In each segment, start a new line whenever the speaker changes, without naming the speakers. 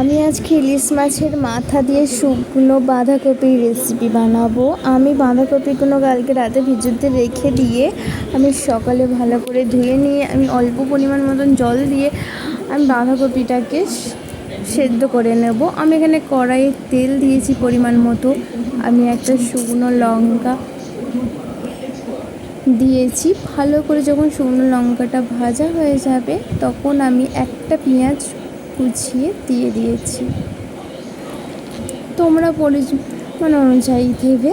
আমি আজকে ইলিশ মাছের মাথা দিয়ে শুকনো বাঁধাকপির রেসিপি বানাবো। আমি বাঁধাকপিগুলো কালকে রাতে ভিজুতে রেখে দিয়ে আমি সকালে ভালো করে ধুয়ে নিয়ে, আমি অল্প পরিমাণ মতন জল দিয়ে আমি বাঁধাকপিটাকে সেদ্ধ করে নেব। আমি এখানে কড়াইয়ে তেল দিয়েছি পরিমাণ মতো। আমি একটা শুকনো লঙ্কা দিয়েছি। ভালো করে যখন শুকনো লঙ্কাটা ভাজা হয়ে যাবে, তখন আমি একটা পেঁয়াজ কুচিয়ে দিয়ে দিয়েছি। তোমরা পরিমাণ অনুযায়ী দেবে।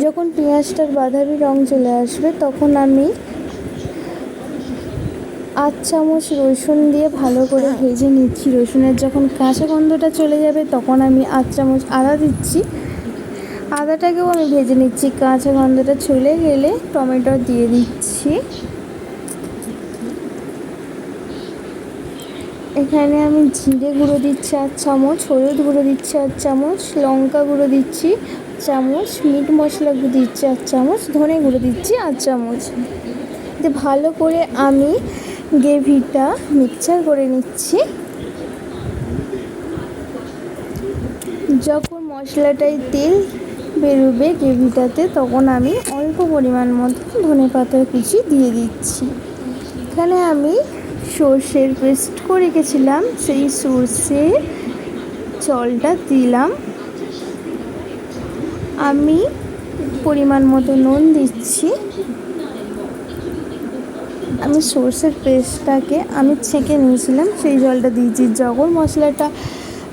যখন পেঁয়াজটার বাদামি রং চলে আসবে, তখন আমি আট চামচ রসুন দিয়ে ভালো করে ভেজে নিচ্ছি। রসুনের যখন কাঁচা গন্ধটা চলে যাবে, তখন আমি আট চামচ আদা দিচ্ছি। আদাটাকেও আমি ভেজে নিচ্ছি। কাঁচা গন্ধটা চলে গেলে টমেটো দিয়ে দিচ্ছি। এখানে আমি জিরে গুঁড়ো দিচ্ছি আট চামচ, হলুদ গুঁড়ো দিচ্ছি আট চামচ, লঙ্কা গুঁড়ো দিচ্ছি চামচ, মিট মশলা গুঁড়ো দিচ্ছি আট চামচ, ধনে গুঁড়ো দিচ্ছি আট চামচ। ভালো করে আমি গ্রেভিটা মিক্সচার করে নিচ্ছি। যখন মশলাটায় তেল বেরোবে গ্রেভিটাতে, তখন আমি অল্প পরিমাণ মতো ধনে পাতার কুচি দিয়ে দিচ্ছি। এখানে আমি সর্ষের পেস্ট করে রেখেছিলাম, সেই সর্ষে জলটা দিলাম। আমি পরিমাণ মতো নুন দিচ্ছি। আমি সর্ষের পেস্টটাকে আমি ছেঁকে নিয়েছিলাম, সেই জলটা দিয়েছি। যখন মশলাটা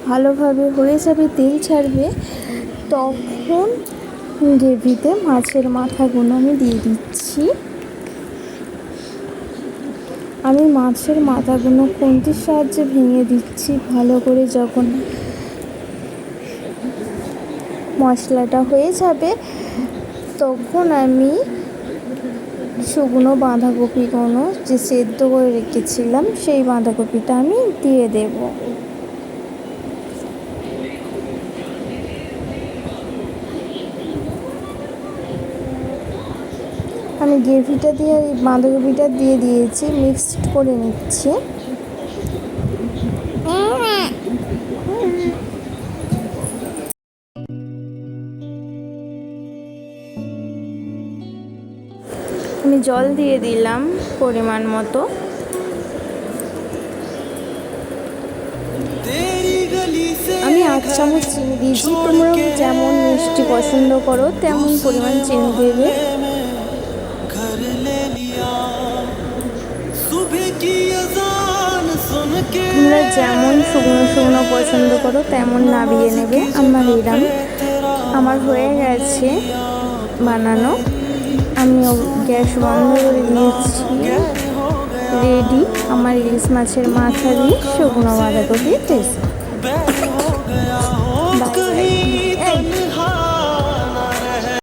ভালোভাবে হয়ে যাবে, তেল ছাড়বে, তখন গ্রেভিতে মাছের মাথাগুলো আমি দিয়ে দিচ্ছি। আমি মাছের মাথাগুলো খুন্তির সাহায্যে ভেঙে দিচ্ছি ভালো করে যখন মশলাটা হয়ে যাবে, তখন আমি শুকনো বাঁধাকপিগুলো যে সেদ্ধ করে রেখেছিলাম, সেই বাঁধাকপিটা আমি দিয়ে দেব। আমি গ্রেভিটা দিয়ে বাঁধাকপিটা দিয়ে দিয়েছি মিক্সড করে নিচ্ছি। আমি জল দিয়ে দিলাম পরিমাণ মতো। আমি আট চামচ চিনি দিয়েছি। তোমরা যেমন মিষ্টি পছন্দ করো, তেমন পরিমাণ চিনি দেবে। তোমরা যেমন শুকনো শুকনো পছন্দ করো তেমন নাবিয়ে নেবে। আমার এরাম আমার হয়ে গেছে বানানো। আমি গ্যাস বন্ধ করে দিয়েছি। রেডি আমার ইলিশ মাছের মাথা দিয়ে শুকনো বাঁধাকপি টেস্ট